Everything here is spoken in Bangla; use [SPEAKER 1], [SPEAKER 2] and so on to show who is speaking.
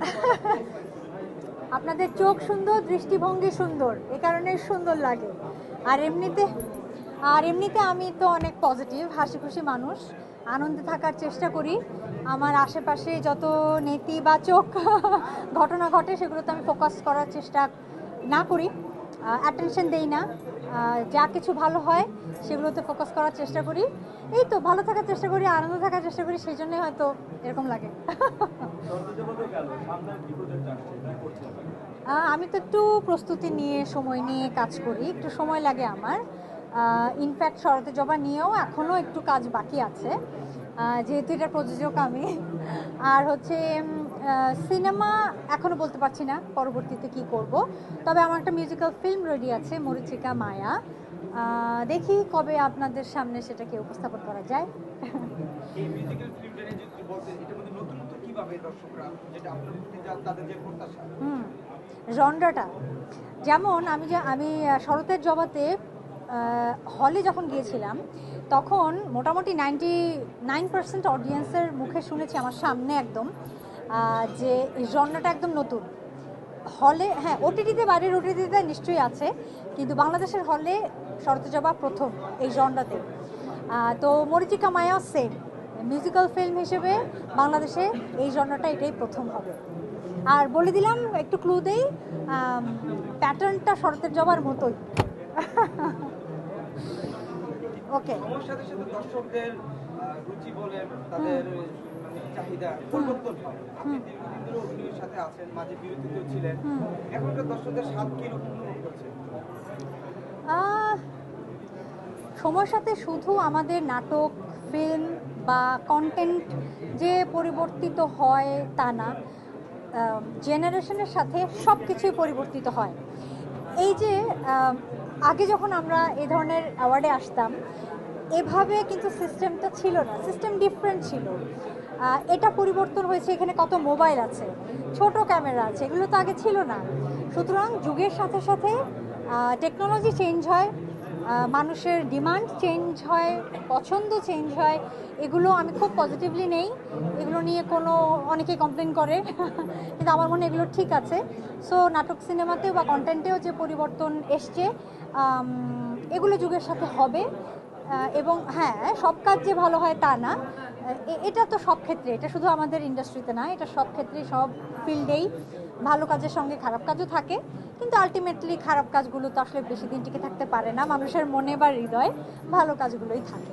[SPEAKER 1] আপনাদের চোখ সুন্দর, দৃষ্টিভঙ্গি সুন্দর, এ কারণে সুন্দর লাগে। আর এমনিতে আর এমনিতে আমি তো অনেক পজিটিভ হাসি খুশি মানুষ। আনন্দে থাকার চেষ্টা করি। আমার আশেপাশে যত নেতিবাচক ঘটনা ঘটে, সেগুলোতে আমি ফোকাস করার চেষ্টা না করি। অ্যাটেনশন দেই না। যা কিছু ভালো হয় সেগুলোতে ফোকাস করার চেষ্টা করি। এই তো, ভালো থাকার চেষ্টা করি, আনন্দ থাকার চেষ্টা করি, সেই জন্যই হয়তো এরকম লাগে। আমি তো একটু প্রস্তুতি নিয়ে, সময় নিয়ে কাজ করি, একটু সময় লাগে আমার। ইনফ্যাক্ট শরতে জবা নিয়েও এখনও একটু কাজ বাকি আছে। যেহেতু এটা প্রযোজক আমি। আর হচ্ছে সিনেমা এখনও বলতে পারছি না পরবর্তীতে কি করব। তবে আমার একটা মিউজিক্যাল ফিল্ম রেডি আছে মরিচিকা মায়া। দেখি কবে আপনাদের সামনে সেটাকে উপস্থাপন করা যায়। জনরাটা যেমন আমি যে আমি শরতের জবাতে হলে যখন গিয়েছিলাম তখন মোটামুটি নাইনটি নাইন পার্সেন্ট অডিয়েন্সের মুখে শুনেছি আমার সামনে একদম। যে এই জনরাটা একদম নতুন। হলে হ্যাঁ ওটিটিতে বাইরের ওটিটিতে নিশ্চয়ই আছে কিন্তু বাংলাদেশের হলে শরতের জবা প্রথম এই জনরাতে আহ, তো মরিচিকা মায়া সেম মিউজিক্যাল ফিল্ম হিসেবে বাংলাদেশে এই জনরাটা এটাই প্রথম হবে। আর বলে দিলাম একটু ক্লু দেই প্যাটার্নটা শরতের জবার মতোই। ওকে
[SPEAKER 2] দর্শকদের রুচি বলেন তাদের মানে চাহিদা পরিবর্তন হয়। আপনি দীর্ঘদিন ধরে অভিনয়ের সাথে আছেন মাঝে বিরতিতেও ছিলেন। এখনকার দর্শকদের স্বাদ কি অনুভব করছেন
[SPEAKER 1] সময়ের সাথে শুধু আমাদের নাটক ফিল্ম বা কন্টেন্ট যে পরিবর্তিত হয় তা না জেনারেশনের সাথে সব কিছুই পরিবর্তিত হয়। এই যে আগে যখন আমরা এই ধরনের অ্যাওয়ার্ডে আসতাম এভাবে কিন্তু সিস্টেমটা ছিল না সিস্টেম ডিফারেন্ট ছিল। এটা পরিবর্তন হয়েছে, এখানে কত মোবাইল আছে, ছোট ক্যামেরা আছে, এগুলো তো আগে ছিল না। সুতরাং যুগের সাথে সাথে টেকনোলজি চেঞ্জ হয় মানুষের ডিমান্ড চেঞ্জ হয়, পছন্দ চেঞ্জ হয়, এগুলো আমি খুব পজিটিভলি নেই। এগুলো নিয়ে কোনো, অনেকেই কমপ্লেন করে, কিন্তু আমার মনে এগুলো ঠিক আছে। সো নাটক সিনেমাতেও বা কন্টেন্টেও যে পরিবর্তন এসছে এগুলো যুগের সাথে হবে। এবং হ্যাঁ সব কাজ যে ভালো হয় তা না। এটা তো সব ক্ষেত্রে, এটা শুধু আমাদের ইন্ডাস্ট্রিতে না, এটা সব ক্ষেত্রে সব ফিল্ডেই ভালো কাজের সঙ্গে খারাপ কাজও থাকে, কিন্তু আলটিমেটলি খারাপ কাজগুলো তো আসলে বেশি দিন টিকে থাকতে পারে না। মানুষের মনে বা হৃদয়ে ভালো কাজগুলোই থাকে।